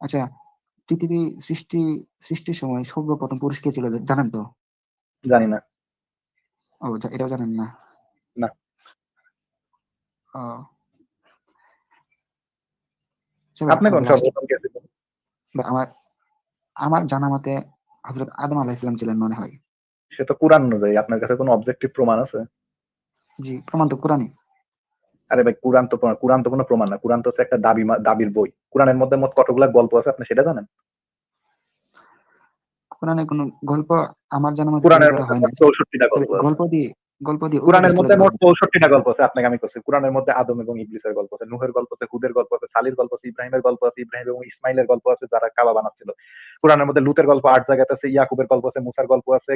আচ্ছা পৃথিবী সৃষ্টি সৃষ্টির সময় সর্বপ্রথম পুরুষ কে ছিল জানেন তো? জানি না। ও এটাও জানেন না? না। আচ্ছা আপনি কোন আপনার সর্বপ্রথম কে ছিল? আমার আমার জানা মতে হজরত আদম আলাইহিসসালাম ছিলেন মনে হয়। সে তো কোরআন অনুযায়ী আপনার কাছে কোনো অবজেক্টিভ প্রমাণ আছে? জি প্রমাণ তো কোরআনই। আরে ভাই কোরআন তো প্রমাণ- কোরআন তো কোনো প্রমাণ না। কোরআন তো হচ্ছে একটা দাবি দাবির বই। কোরআনের মধ্যে মোট কতগুলা গল্প আছে আপনি সেটা জানেন? কোরআনে কোনো গল্প আমার জানা মতে কোরআনের চৌষট্টিটা গল্প গল্প দিয়ে গল্প দিয়ে কোরআনের মধ্যে মোট। চৌষট্টিটা গল্প আছে আপনাকে আমি করছি কোরআনের মধ্যে আদম এবং ইবলিসের গল্প আছে নুহের গল্প আছে হুদের গল্প আছে সালির গল্প আছে ইব্রাহিমের গল্প আছে ইব্রাহিম এবং ইসমাইলের গল্প আছে যারা কাবা বানাচ্ছিল। কোরআনের মধ্যে লুতের গল্প আট জায়গাতে আছে ইয়াকুবের গল্প আছে মুসার গল্প আছে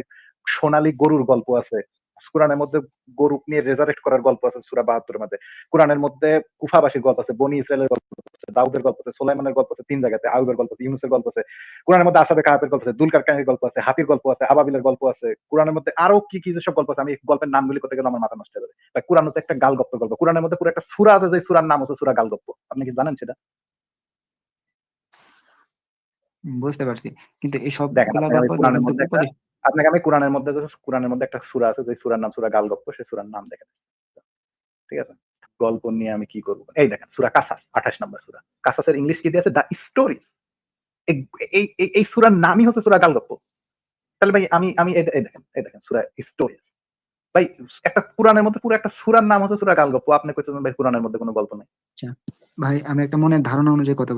সোনালী গরুর গল্প আছে। কোরআনের মধ্যে গরু নিয়ে রেজারেক্ট করার গল্প আছে সুরা বাহাত্তরের মধ্যে। কোরআনের মধ্যে কুফাবাসীর গল্প আছে বনি ইসরায়েলের গল্প আছে দাউদের গল্প আছে সোলাইমানের গল্প আছে তিন জায়গাতে আউবের গল্প আছে ইউনুসের গল্প আছে। কোরআনের মধ্যে আসাবে কাহাবের গল্প আছে দুলকার কাহিনীর গল্প আছে হাতির গল্প আছে আবাবিলের গল্প আছে। কোরআনের মধ্যে আরও কি কি যেসব গল্প আছে আমি গল্পের নামগুলি করতে গেলে আমার মাথা নষ্ট হয়ে যাবে কোরআন হচ্ছে একটা গাল গপ্প গল্প। কোরআনের মধ্যে পুরো একটা সুরা আছে যে সুরার নাম হচ্ছে সুরা গাল গপ্প আপনি কি জানেন সেটা? বুঝতে পারছি। কিন্তু এই সব দেখেন, দিয়ে আপনাকে আমি কোরআনের মধ্যে কোরআনের মধ্যে একটা সুরা আছে, যে সুরার নাম সুরা গাল গপ্প সেই সুরার নাম দেখেন ঠিক আছে? গল্প নিয়ে আমি কি করব? এই দেখেন, সুরা কাসাস, আঠাশ নম্বর সুরা। কাসাসের ইংলিশ কি দিয়েছে? দা স্টোরি এই, এই- সুরার নামই হচ্ছে সুরা গাল গপ্প তাহলে ভাই, আমি আমি এই দেখেন এই দেখেন, সুরা স্টোরি। ভাই, একটা কোরআনের মধ্যে পুরো একটা সুরার নাম হচ্ছে সুরা গাল গপ্প আপনি কইতেছেন, ভাই, কোরআনের মধ্যে কোনো গল্প নেই? ভাই, আমি একটা মনের ধারণা অনুযায়ী কথা